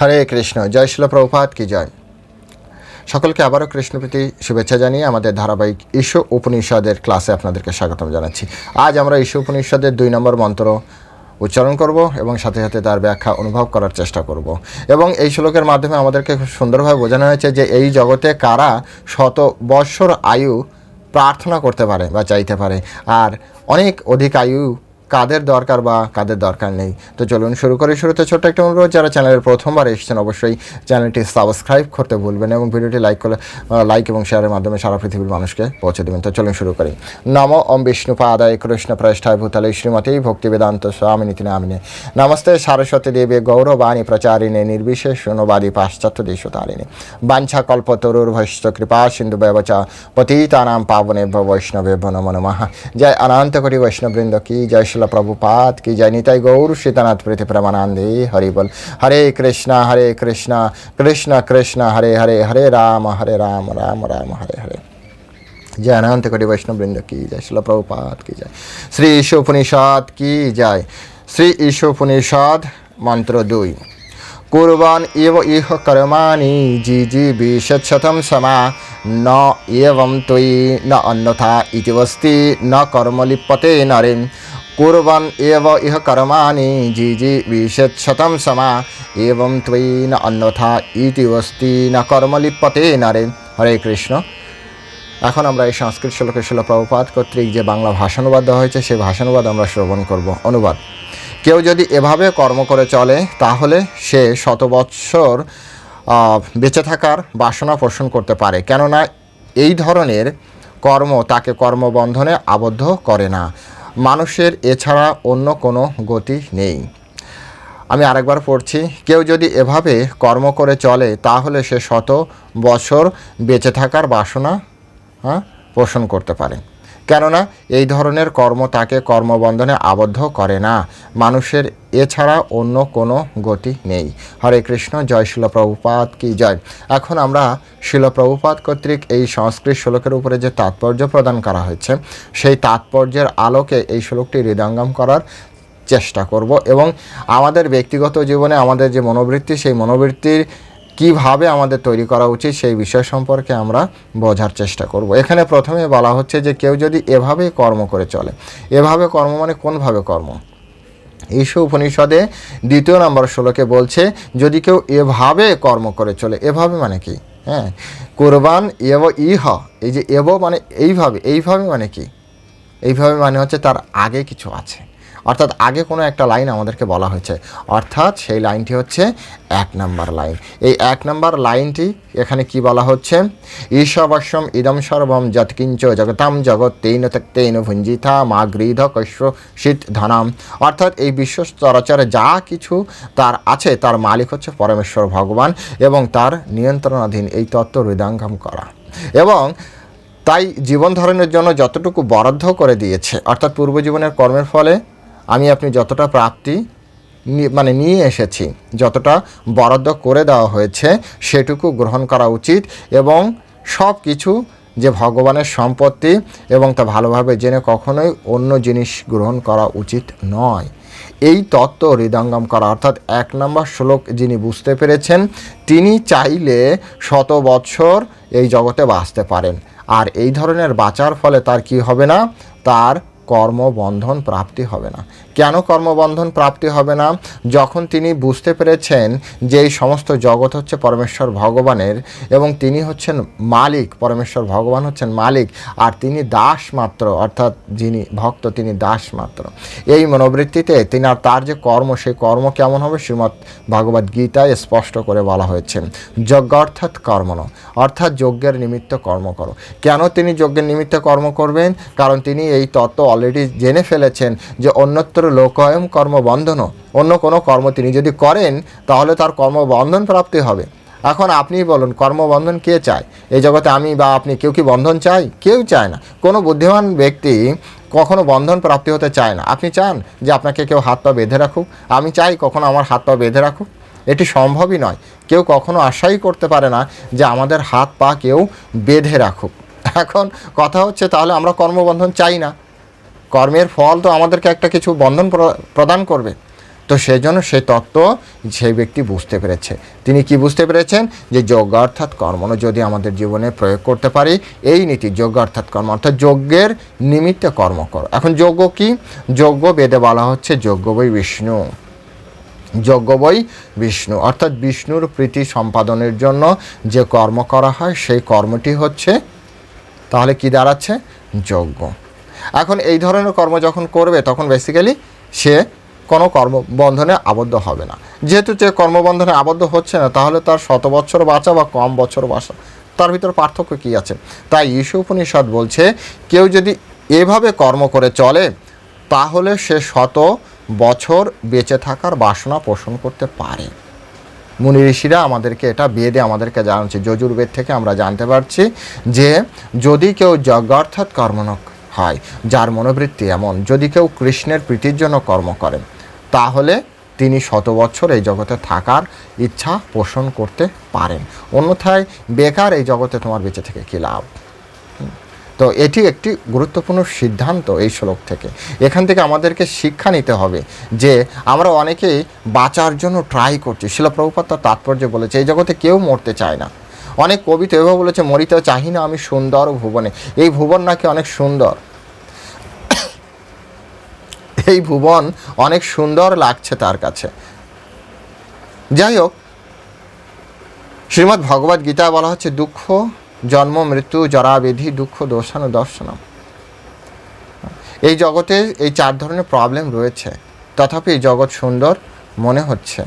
হরে কৃষ্ণ, জয় শিল প্রভুপাত কি জয়। সকলকে আবারও কৃষ্ণপ্রীতি, শুভেচ্ছা জানিয়ে আমাদের ধারাবাহিক ঈশো উপনিষদের ক্লাসে আপনাদেরকে স্বাগতম জানাচ্ছি। আজ আমরা ঈশো উপনিষদের দুই নম্বর মন্ত্র উচ্চারণ করব এবং সাথে সাথে তার ব্যাখ্যা অনুভব করার চেষ্টা করব। এবং এই শ্লোকের মাধ্যমে আমাদেরকে খুব সুন্দরভাবে বোঝানো হয়েছে যে এই জগতে কারা শত বৎসর আয়ু প্রার্থনা করতে পারে বা চাইতে পারে। আর অনেক অধিক আয়ু কাদের দরকার বা কাদের দরকার নেই। তো চলুন শুরু করে শুরুতে ছোট্ট একটা অনুরোধ, যারা চ্যানেলের প্রথমবার এসেছেন অবশ্যই চ্যানেলটি সাবস্ক্রাইব করতে ভুলবেন এবং ভিডিওটি লাইক করে লাইক এবং শেয়ারের মাধ্যমে সারা পৃথিবীর মানুষকে পৌঁছে দেবেন। তো চলুন শুরু করি। নম ওম বিষ্ণু পাদায় কৃষ্ণ প্রেষ্ঠায় ভূতালে শ্রীমতী ভক্তি বেদান্ত স্বামী নীতি নামিনে। নমস্তে সারস্বতী দেবী গৌরবাণী প্রচারিণে নির্বিশেষ অনুবাদী পাশ্চাত্য দেশতারিণে। বাঞ্ছা কল্প তরুর কল্পতরুর্ভশ্চ কৃপা সিন্ধু ব্যবচা পতিতানাম পাবনে বৈষ্ণবে নমো নমঃ। জয় অনন্ত কোটি বৈষ্ণববৃন্দ কি জয় শিল প্রভুপাত কি জয় নিতাই গৌর সীতানাথ প্রীতি প্রেমানন্দে হরি বল হরে কৃষ্ণ হরে কৃষ্ণ কৃষ্ণ কৃষ্ণ হরে হরে হরে রাম হরে রাম রাম রাম হরে হরে জয় অনন্ত কোটি বৈষ্ণববৃন্দ কি জয় শিল প্রভুপাত কি জয় শ্রী ঈশ উপনিষদ কি জয় শ্রী ঈশ মন্ত্র দুই কুর্বান এব ইহ কর্মাণি জি জি বিশতশতম সমা ন এবং ত্বয়ি ন অন্যথা ইতি বস্তি ন কর্মলিপ্যতে কুর্বান এব ইহ কর্মাণি জি জি বিশতশতম সমা এবং ত্বয়ি ন অন্যথা ইতি বস্তি ন কর্মলিপ্যতে নরে হরে কৃষ্ণ এখন আমরা এই সংস্কৃত শ্লোকের শিল প্রভুপাত কর্তৃক যে বাংলা ভাষানুবাদ দেওয়া হয়েছে, সেই ভাষানুবাদ আমরা শ্রবণ করব। অনুবাদ। কেউ যদি এভাবে কর্ম করে চলে, তাহলে সে শত বৎসর বেঁচে থাকার বাসনা পোষণ করতে পারে। কেননা এই ধরনের কর্ম তাকে কর্মবন্ধনে আবদ্ধ করে না। মানুষের এছাড়া অন্য কোনো গতি নেই। আমি আরেকবার পড়ছি, কেউ যদি এভাবে কর্ম করে চলে, তাহলে সে শত বছর বেঁচে থাকার বাসনা হ্যাঁ পোষণ করতে পারে। কেননা এই ধরনের কর্ম তাকে কর্মবন্ধনে আবদ্ধ করে না। মানুষের এছাড়া অন্য কোনো গতি নেই। হরে কৃষ্ণ, জয় শিল প্রভুপাত কি জয়। এখন আমরা শিলপ্রভুপাত কর্তৃক এই সংস্কৃত শ্লোকের উপরে যে তাৎপর্য প্রদান করা হয়েছে, সেই তাৎপর্যের আলোকে এই শ্লোকটি হৃদয়ঙ্গম করার চেষ্টা করব এবং আমাদের ব্যক্তিগত জীবনে আমাদের যে মনোবৃত্তি, সেই মনোবৃত্তির কীভাবে আমাদের তৈরি করা উচিত সেই বিষয় সম্পর্কে আমরা বোঝার চেষ্টা করব। এখানে প্রথমে বলা হচ্ছে যে কেউ যদি এভাবে কর্ম করে চলে, এভাবে কর্ম মানে কোনভাবে কর্ম? ঈশ উপনিষদে দ্বিতীয় নম্বর শ্লোকে বলছে, যদি কেউ এভাবে কর্ম করে চলে, এভাবে মানে কি? হ্যাঁ কোরবান এব ইহ, এই যে এব মানে এইভাবে এইভাবে মানে কি? এইভাবে মানে হচ্ছে তার আগে কিছু আছে। অর্থাৎ আগে কোনো একটা লাইন আমাদেরকে বলা হয়েছে। অর্থাৎ সেই লাইনটি হচ্ছে এক নাম্বার লাইন। এই এক নাম্বার লাইনটি এখানে কি বলা হচ্ছে? ঈশাবশ্যম ইদম সর্বম যৎকিঞ্চ জগতাম জগৎ তেন তেন ভুঞ্জিতা মা গৃধ কশ্য শীত ধনাম। অর্থাৎ এই বিশ্ব চরাচরে যা কিছু তার আছে, তার মালিক হচ্ছে পরমেশ্বর ভগবান এবং তার নিয়ন্ত্রণাধীন এই তত্ত্ব হৃদয়ঙ্গম করা। এবং তাই জীবন ধারণের জন্য যতটুকু বরাদ্দ করে দিয়েছে, অর্থাৎ পূর্বজীবনের কর্মের ফলে আমি আপনি যতটা প্রাপ্তি মানে নিয়ে এসেছি, যতটা বরাদ্দ করে দেওয়া হয়েছে, সেটুকু গ্রহণ করা উচিত এবং সব কিছু যে ভগবানের সম্পত্তি এবং তা ভালোভাবে জেনে কখনোই অন্য জিনিস গ্রহণ করা উচিত নয়। এই তত্ত্ব হৃদয়ঙ্গম করা, অর্থাৎ এক নম্বর শ্লোক যিনি বুঝতে পেরেছেন, তিনি চাইলে শত বৎসর এই জগতে বাঁচতে পারেন। আর এই ধরনের বাঁচার ফলে তার কি হবে না? তার কর্মবন্ধন প্রাপ্তি হবে না। কেন কর্মবন্ধন প্রাপ্তি হবে না? যখন তিনি বুঝতে পেরেছেন যে এই সমস্ত জগৎ হচ্ছে পরমেশ্বর ভগবানের এবং তিনি হচ্ছেন মালিক, পরমেশ্বর ভগবান হচ্ছেন মালিক, আর তিনি দাস মাত্র, অর্থাৎ যিনি ভক্ত, তিনি দাস মাত্র। এই মনোবৃত্তিতে তিনি আর তার যে কর্ম, সেই কর্ম কেমন হবে? শ্রীমৎ ভগবদ গীতায় স্পষ্ট করে বলা হয়েছে, যজ্ঞ অর্থাৎ কর্মণ, অর্থাৎ যজ্ঞের নিমিত্ত কর্ম করো। কেন তিনি যজ্ঞের নিমিত্ত কর্ম করবেন? কারণ তিনি এই তত্ত্ব অলরেডি জেনে ফেলেছেন যে অন্যত্র লোকায়ম কর্মবন্ধন অন্য কোনো কর্ম তিনি যদি করেন, তাহলে তার কর্মবন্ধন প্রাপ্তি হবে। এখন আপনিই বলুন, কর্মবন্ধন কে চায়? এই জগতে আমি বা আপনি কেউ কি বন্ধন চাই? কেউ চায় না। কোনো বুদ্ধিমান ব্যক্তি কখনো বন্ধন প্রাপ্তি হতে চায় না। আপনি চান যে আপনাকে কেউ হাত পা বেঁধে রাখুক। আমি চাই কখনো আমার হাত পা বেঁধে রাখুক। এটি সম্ভবই নয়। কেউ কখনো আশাই করতে পারে না যে আমাদের হাত পা কেউ বেঁধে রাখুক। এখন কথা হচ্ছে তাহলে আমরা কর্মবন্ধন চাই না। কর্মের ফল তো আমাদেরকে একটা কিছু বন্ধন প্র- প্রদান করবে। তো সেই জন্য সেই তত্ত্ব সেই ব্যক্তি বুঝতে পেরেছে। তিনি কি বুঝতে পেরেছেন? যে যজ্ঞ অর্থাৎ কর্ম যদি আমাদের জীবনে প্রয়োগ করতে পারি, এই নীতি যজ্ঞ অর্থাৎ কর্ম, অর্থাৎ যজ্ঞের নিমিত্তে কর্ম করো। এখন যজ্ঞ কি? যজ্ঞ বেদে বলা হচ্ছে যজ্ঞ বই বিষ্ণু। যজ্ঞ বই বিষ্ণু। অর্থাৎ বিষ্ণুর প্রীতি সম্পাদনের জন্য যে কর্ম করা হয়, সেই কর্মটি হচ্ছে, তাহলে কি দাঁড়াচ্ছে? যজ্ঞ। এখন এই ধরনের কর্ম যখন করবে, তখন বেসিক্যালি সে কোনো কর্মবন্ধনে আবদ্ধ হবে না। যেহেতু যে কর্মবন্ধনে আবদ্ধ হচ্ছে না, তাহলে তার শত বছর বাঁচা বা কম বছর বাঁচা, তার ভিতর পার্থক্য কী আছে? তাই ঈশ উপনিষদ বলছে, কেউ যদি এভাবে কর্ম করে চলে, তাহলে সে শত বছর বেঁচে থাকার বাসনা পোষণ করতে পারে। মুনি ঋষিরা আমাদেরকে এটা বেদে আমাদেরকে জানাচ্ছে। যজুর্বেদ থেকে আমরা জানতে পারছি যে, যদি কেউ যজ্ঞ অর্থাৎ কর্মণক হয়, যার মনোবৃত্তি এমন, যদি কেউ কৃষ্ণের প্রীতির জন্য কর্ম করেন, তাহলে তিনি শত বছর এই জগতে থাকার ইচ্ছা পোষণ করতে পারেন। অন্যথায় বেকার এই জগতে তোমার বেঁচে থেকে কী লাভ? তো এটি একটি গুরুত্বপূর্ণ সিদ্ধান্ত এই শ্লোক থেকে। এখান থেকে আমাদেরকে শিক্ষা নিতে হবে যে আমরা অনেকেই বাঁচার জন্য ট্রাই করছি। শিলপ্রভুপাত তাৎপর্য বলেছে, এই জগতে কেউ মরতে চায় না। অনেক কবি তো এভাবে বলেছে, মরিতে চাহি না আমি সুন্দর ভুবনে। এই ভুবন নাকি অনেক সুন্দর? এই ভুবন অনেক সুন্দর লাগছে তার কাছে। যাই হোক, শ্রীমদ্ ভগবদ গীতায় বলা হচ্ছে, দুঃখ, জন্ম, মৃত্যু, জরাবেধি, দুঃখ দোষানু দর্শনম এই জগতে এই চার ধরনের প্রবলেম রয়েছে। তথাপি এই জগৎ সুন্দর মনে হচ্ছে।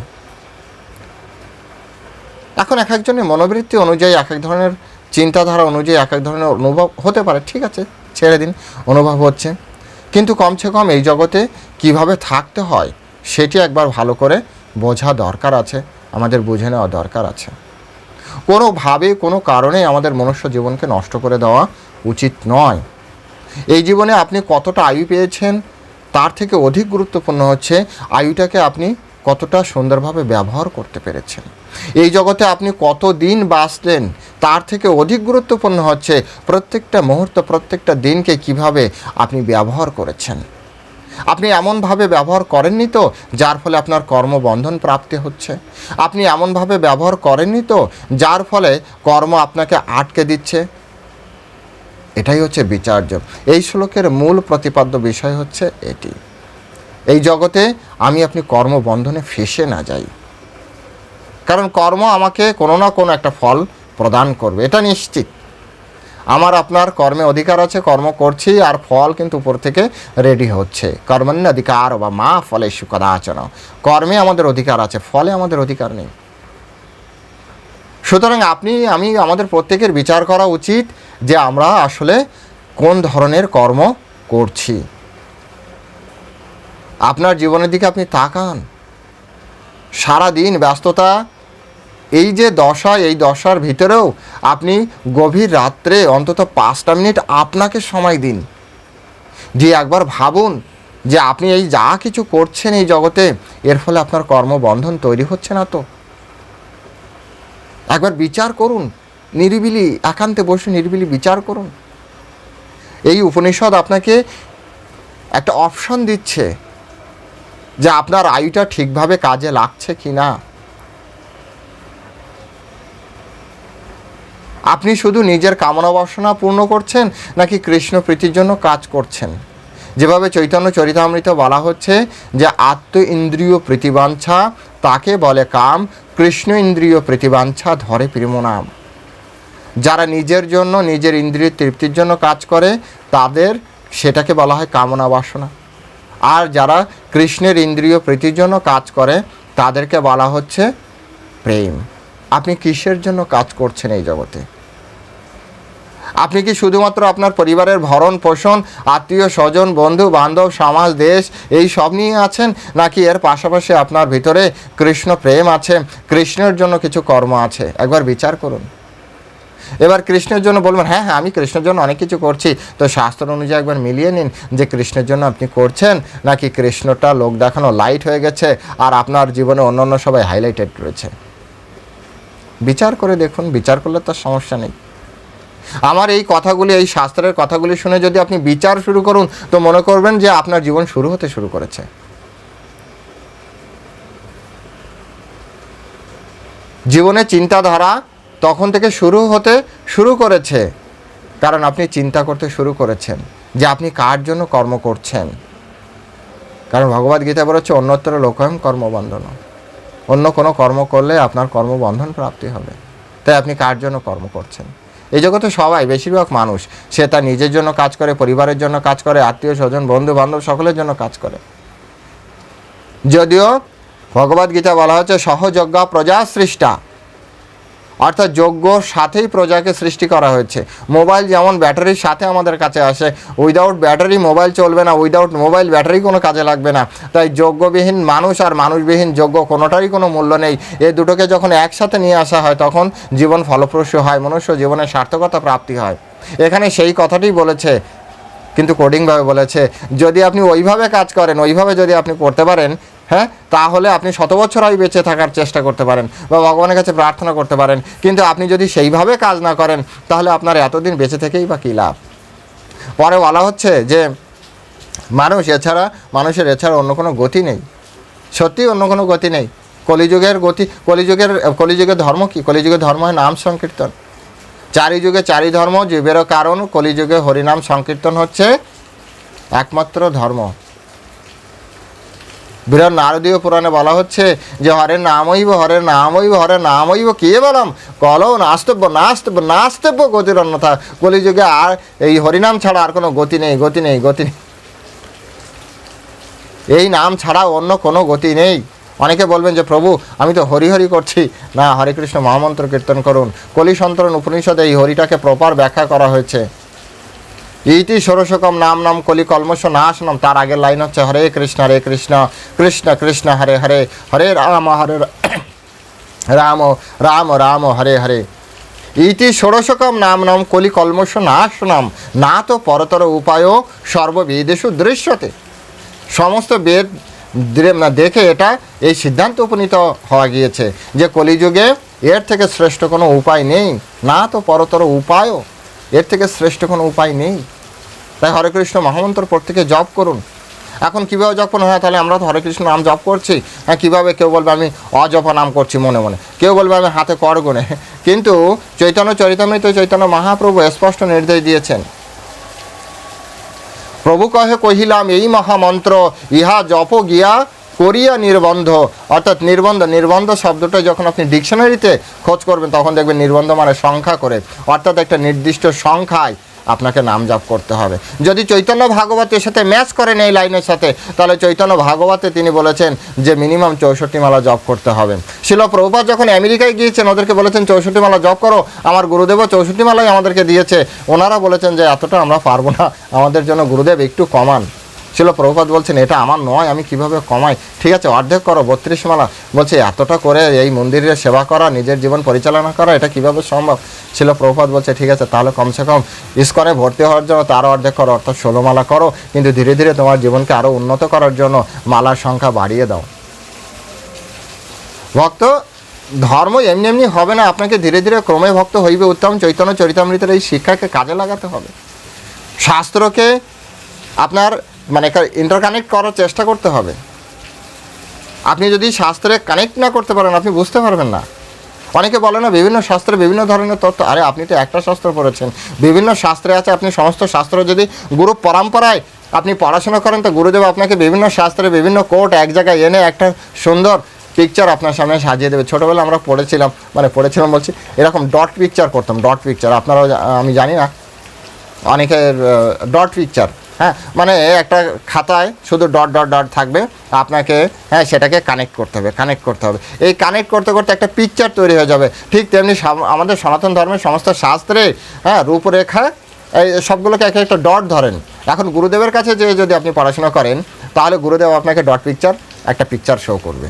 এখন এক একজনের মনোবৃত্তি অনুযায়ী এক এক ধরনের চিন্তাধারা অনুযায়ী এক এক ধরনের অনুভব হতে পারে, ঠিক আছে, ছেড়ে দিন, অনুভব হচ্ছে। কিন্তু কমসে কম এই জগতে কীভাবে থাকতে হয় সেটি একবার ভালো করে বোঝা দরকার আছে, আমাদের বুঝে নেওয়া দরকার আছে। কোনোভাবে, কোনো কারণে আমাদের মনুষ্য জীবনকে নষ্ট করে দেওয়া উচিত নয়। এই জীবনে আপনি কতটা আয়ু পেয়েছেন, তার থেকে অধিক গুরুত্বপূর্ণ হচ্ছে আয়ুটাকে আপনি কতটা সুন্দরভাবে ব্যবহার করতে পেরেছেন। এই জগতে আপনি কত দিন বাঁচলেন, তার থেকে অধিক গুরুত্বপূর্ণ হচ্ছে প্রত্যেকটা মুহূর্ত, প্রত্যেকটা দিনকে কীভাবে আপনি ব্যবহার করেছেন। আপনি এমনভাবে ব্যবহার করেননি তো, যার ফলে আপনার কর্মবন্ধন প্রাপ্তি হচ্ছে? আপনি এমনভাবে ব্যবহার করেননি তো, যার ফলে কর্ম আপনাকে আটকে দিচ্ছে? এটাই হচ্ছে বিচার্য। এই শ্লোকের মূল প্রতিপাদ্য বিষয় হচ্ছে এটি। এই জগতে আমি আপনি কর্মবন্ধনে ফেসে না যাই। কারণ কর্ম আমাকে কোনো না কোনো একটা ফল প্রদান করবে, এটা নিশ্চিত। আমার আপনার কর্মে অধিকার আছে, কর্ম করছি, আর ফল কিন্তু উপর থেকে রেডি হচ্ছে। কর্মণ্য অধিকার বা মা ফলে সুকদাচন কর্মে আমাদের অধিকার আছে, ফলে আমাদের অধিকার নেই। সুতরাং আপনি, আমি, আমাদের প্রত্যেকের বিচার করা উচিত যে আমরা আসলে কোন ধরনের কর্ম করছি। আপনার জীবনের দিকে আপনি তাকান। সারা দিন ব্যস্ততা, এই যে দশা, এই দশার ভিতরেও আপনি গভীর রাত্রে অন্তত পাঁচটা মিনিট আপনাকে সময় দিন। যে একবার ভাবুন যে আপনি এই যা কিছু করছেন এই জগতে, এর ফলে আপনার কর্মবন্ধন তৈরি হচ্ছে না তো। একবার বিচার করুন, নিরিবিলি, একান্তে বসে নিরিবিলি বিচার করুন। এই উপনিষদ আপনাকে একটা অপশন দিচ্ছে। যে আপনার আয়ুটা ঠিকভাবে কাজে লাগছে কি না? আপনি শুধু নিজের কামনা বাসনা পূর্ণ করছেন নাকি কৃষ্ণ প্রীতির জন্য কাজ করছেন? যেভাবে চৈতন্য চরিতামৃত বলা হচ্ছে যে আত্ম ইন্দ্রিয় প্রীতিবাঞ্ছা তাকে বলে কাম, কৃষ্ণ ইন্দ্রিয় প্রীতিবাঞ্ছা ধরে প্রেমনাম। যারা নিজের জন্য, নিজের ইন্দ্রিয় তৃপ্তির জন্য কাজ করে, তাদের সেটাকে বলা হয় কামনা বাসনা। আর যারা কৃষ্ণের ইন্দ্রিয় প্রীতির জন্য কাজ করে, তাদেরকে বলা হচ্ছে প্রেম। আপনি কিসের জন্য কাজ করছেন এই জগতে? আপনি কি শুধুমাত্র আপনার পরিবারের ভরণ পোষণ, আত্মীয় স্বজন, বন্ধু, বান্ধব, সমাজ, দেশ, এই সব নিয়ে আছেন? নাকি এর পাশাপাশি আপনার ভিতরে কৃষ্ণ প্রেম আছে, কৃষ্ণের জন্য কিছু কর্ম আছে? একবার বিচার করুন। এবার কৃষ্ণের জন্য বলবেন হ্যাঁ হ্যাঁ আমি কৃষ্ণের জন্য অনেক কিছু করছি। তো শাস্ত্র অনুযায়ী একবার মিলিয়ে নিন যে কৃষ্ণের জন্য আপনি করছেন নাকি কৃষ্ণটা লোক দেখানো লাইট হয়ে গেছে আর আপনার জীবনে অন্য অন্য সবাই হাইলাইটেড রয়েছে। বিচার করে দেখুন, বিচার করলে তার সমস্যা নেই। আমার এই কথাগুলি, এই শাস্ত্রের কথাগুলি শুনে যদি আপনি বিচার শুরু করুন, তো মনে করবেন যে আপনার জীবন শুরু হতে শুরু করেছে। জীবনে চিন্তাধারা তখন থেকে শুরু হতে শুরু করেছে। কারণ আপনি চিন্তা করতে শুরু করেছেন যে আপনি কার জন্য কর্ম করছেন। কারণ ভগবদ গীতা বলেছে, অন্যত্র লোকম কর্মবন্ধন। অন্য কোনো কর্ম করলে আপনার কর্মবন্ধন প্রাপ্তি হবে। তাই আপনি কার জন্য কর্ম করছেন? এই জগতে সবাই, বেশিরভাগ মানুষ, সে তার নিজের জন্য কাজ করে, পরিবারের জন্য কাজ করে, আত্মীয় স্বজন, বন্ধু বান্ধব সকলের জন্য কাজ করে। যদিও ভগবদ গীতা বলা হচ্ছে সহযজ্ঞ প্রজা সৃষ্টা। অর্থাৎ যোগ্যর সাথেই প্রজাকে সৃষ্টি করা হয়েছে। মোবাইল যেমন ব্যাটারির সাথে আমাদের কাছে আসে উইদাউট ব্যাটারি মোবাইল চলবে না উইদাউট মোবাইল ব্যাটারি কোনো কাজে লাগবে না। তাই যোগ্যবিহীন মানুষ আর মানুষবিহীন যোগ্য কোনোটারই কোনো মূল্য নেই। এই দুটোকে যখন একসাথে নিয়ে আসা হয়, তখন জীবন ফলপ্রসূ হয়, মনুষ্য জীবনের সার্থকতা প্রাপ্তি হয়। এখানে সেই কথাটি বলেছে, কিন্তু কোডিংভাবে বলেছে, যদি আপনি ওইভাবে কাজ করেন, ওইভাবে যদি আপনি করতে পারেন হ্যাঁ? তাহলে আপনি শত বছর আয় বেঁচে থাকার চেষ্টা করতে পারেন বা ভগবানের কাছে প্রার্থনা করতে পারেন। কিন্তু আপনি যদি সেইভাবে কাজ না করেন, তাহলে আপনার এতদিন বেঁচে থেকেই বা কী লাভ? পরে বলা হচ্ছে যে, মানুষ এছাড়া, মানুষের এছাড়া অন্য কোনো গতি নেই। সত্যি অন্য কোনো গতি নেই। কলিযুগের গতি, কলিযুগের কলিযুগের ধর্ম কি? কলিযুগের ধর্ম হয় নাম সংকীর্তন। চারি যুগে চারি ধর্ম জীবেরও কারণ। কলিযুগে হরিনাম সংকীর্তন হচ্ছে একমাত্র ধর্ম। বিরাট নারদীয় পুরাণে বলা হচ্ছে যে হরে নামইব হরে নামইব হরে নামইব কে বলাম? কল নাস্তব্য নাস্তব্য নাস্তব্য গতির অন্যথা। কলিযুগে আর এই হরিনাম ছাড়া আর কোনো গতি নেই গতি নেই গতি নেই। এই নাম ছাড়া অন্য কোনো গতি নেই। অনেকে বলবেন যে, প্রভু, আমি তো হরি হরি করছি। না, হরে কৃষ্ণ মহামন্ত্র কীর্তন করুন। কলি সন্তরণ উপনিষদে এই হরিটাকে প্রপার ব্যাখ্যা করা হয়েছে। ইতি ষোড়শকম নাম নাম কলি কলমশ নাশ নাম তার আগের লাইন হচ্ছে হরে কৃষ্ণ হরে কৃষ্ণ কৃষ্ণ কৃষ্ণ, হরে হরে হরে রাম হরে রাম রাম রাম, হরে হরে। ইতি ষোড়শকম নাম নাম কলি কলমশ নাশ নাম না তো পরতর উপায় সর্ববেদেশু দৃশ্যতে। সমস্ত বেদ দেখে এটা এই সিদ্ধান্ত উপনীত হওয়া গিয়েছে যে কলিযুগে এর থেকে শ্রেষ্ঠ কোনো উপায় নেই। না তো পরতর উপায়ও এর থেকে শ্রেষ্ঠ কোনো উপায় নেই। তাই হরে কৃষ্ণ মহামন্ত্র প্রত্যেকে জপ করুন। এখন কীভাবে যখন হয়, তাহলে আমরা তো হরে কৃষ্ণ নাম জপ করছি। হ্যাঁ কীভাবে কেউ বলবে আমি অজপ নাম করছি মনে মনে। কেউ বলবে আমি হাতে কর গুনে। কিন্তু চৈতন্য চরিতামৃত চৈতন্য মহাপ্রভু স্পষ্ট নির্দেশ দিয়েছেন। প্রভু কহে, কহিলাম, এই মহামন্ত্র, ইহা জপ গিয়া করিয়া নির্বন্ধ। অর্থাৎ নির্বন্ধ নির্বন্ধ শব্দটা যখন আপনি ডিকশনারিতে খোঁজ করবেন, তখন দেখবেন নির্বন্ধ মানে সংখ্যা করে। অর্থাৎ একটা নির্দিষ্ট সংখ্যায় আপনাকে নাম জাপ করতে হবে। যদি চৈতন্য ভাগবতের সাথে ম্যাচ করেন এই লাইনের সাথে, তাহলে চৈতন্য ভাগবতে তিনি বলেছেন যে মিনিমাম চৌষট্টি মালা জপ করতে হবে। শিল প্রভুপাত যখন আমেরিকায় গিয়েছেন, ওদেরকে বলেছেন, চৌষট্টি মালা জপ করো, আমার গুরুদেবও চৌষট্টি মালাই আমাদেরকে দিয়েছে। ওনারা বলেছেন যে, এতটা আমরা পারব না, আমাদের জন্য গুরুদেব একটু কমান। ছিল প্রভুপাত বলছেন, এটা আমার নয়, আমি কীভাবে কমাই? ঠিক আছে, অর্ধেক করো, বত্রিশ মালা। বলছে, এতটা করে এই মন্দিরের সেবা করা, নিজের জীবন পরিচালনা করা, এটা কীভাবে সম্ভব? ছিল প্রভুপাত বলছে, ঠিক আছে, তাহলে কমসে কম ইস্কনে ভর্তি হওয়ার জন্য তারও অর্ধেক করো, অর্থাৎ ষোলো মালা করো, কিন্তু ধীরে ধীরে তোমার জীবনকে আরও উন্নত করার জন্য মালার সংখ্যা বাড়িয়ে দাও। ভক্ত, ধর্ম এমনি এমনি হবে না, আপনাকে ধীরে ধীরে ক্রমে ভক্ত হইবে, উত্তম চৈতন্য চরিতামৃতের এই শিক্ষাকে কাজে লাগাতে হবে। শাস্ত্রকে আপনার মানে ইন্টারকানেক্ট করার চেষ্টা করতে হবে। আপনি যদি শাস্ত্রে কানেক্ট না করতে পারেন, আপনি বুঝতে পারবেন না। অনেকে বলে না, বিভিন্ন শাস্ত্রে বিভিন্ন ধরনের তত্ত্ব। আরে, আপনি তো একটা শাস্ত্র পড়েছেন। বিভিন্ন শাস্ত্রে আছে, আপনি সমস্ত শাস্ত্র যদি গুরু পরম্পরায় আপনি পড়াশোনা করেন, তো গুরুদেব আপনাকে বিভিন্ন শাস্ত্রে বিভিন্ন কোর্ট এক জায়গায় এনে একটা সুন্দর পিকচার আপনার সামনে সাজিয়ে দেবে। ছোটোবেলা আমরা পড়েছিলাম মানে পড়েছিলাম বলছি, এরকম ডট পিকচার করতাম ডট পিকচার আপনারাও আমি জানি না, অনেকের ডট পিকচার হ্যাঁ মানে একটা খাতায় শুধু ডট ডট ডট থাকবে। আপনাকে হ্যাঁ সেটাকে কানেক্ট করতে হবে কানেক্ট করতে হবে। এই কানেক্ট করতে করতে একটা পিকচার তৈরি হয়ে যাবে। ঠিক তেমনি আমাদের সনাতন ধর্মের সমস্ত শাস্ত্রে হ্যাঁ রূপরেখা, এই সবগুলোকে এক একটা ডট ধরেন। এখন গুরুদেবের কাছে যে যদি আপনি পড়াশোনা করেন, তাহলে গুরুদেব আপনাকে ডট পিকচার একটা পিকচার শো করবে।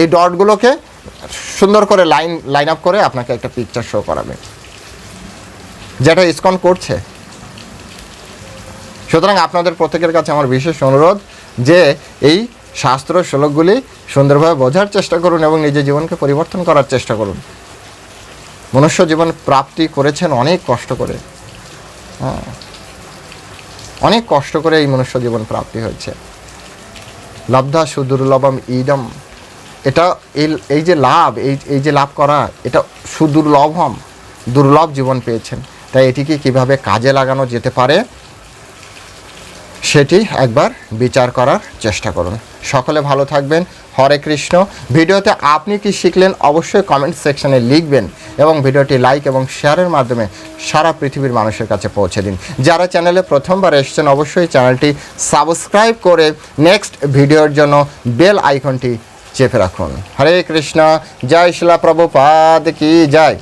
এই ডটগুলোকে সুন্দর করে লাইন লাইন আপ করে আপনাকে একটা পিকচার শো করাবে। যেটা ইসকন করছে। সুতরাং আপনাদের প্রত্যেকের কাছে আমার বিশেষ অনুরোধ যে এই শাস্ত্র শ্লোকগুলি সুন্দরভাবে বোঝার চেষ্টা করুন এবং নিজের জীবনকে পরিবর্তন করার চেষ্টা করুন। মনুষ্য জীবন প্রাপ্তি করেছেন অনেক কষ্ট করে। হ্যাঁ। অনেক কষ্ট করে এই মনুষ্য জীবন প্রাপ্তি হয়েছে। লব্ধা সুদুর্লভম ইদম। এটা এই যে লাভ, এই এই যে লাভ করা, এটা সুদুর্লভম, দুর্লভ জীবন পেয়েছেন। তাই এটিকে কীভাবে কাজে লাগানো যেতে পারে সেটি একবার বিচার করার চেষ্টা করুন। সকলে ভালো থাকবেন। হরে কৃষ্ণ। ভিডিওতে আপনি কি শিখলেন অবশ্যই কমেন্ট সেকশনে লিখবেন এবং ভিডিওটি লাইক এবং শেয়ারের মাধ্যমে সারা পৃথিবীর মানুষের কাছে পৌঁছে দিন। যারা চ্যানেলে প্রথমবার এসেছেন, অবশ্যই চ্যানেলটি সাবস্ক্রাইব করে নেক্সট ভিডিওর জন্য বেল আইকনটি চেপে রাখুন। হরে কৃষ্ণ। জয় শিলা প্রভুপাদ কি জয়।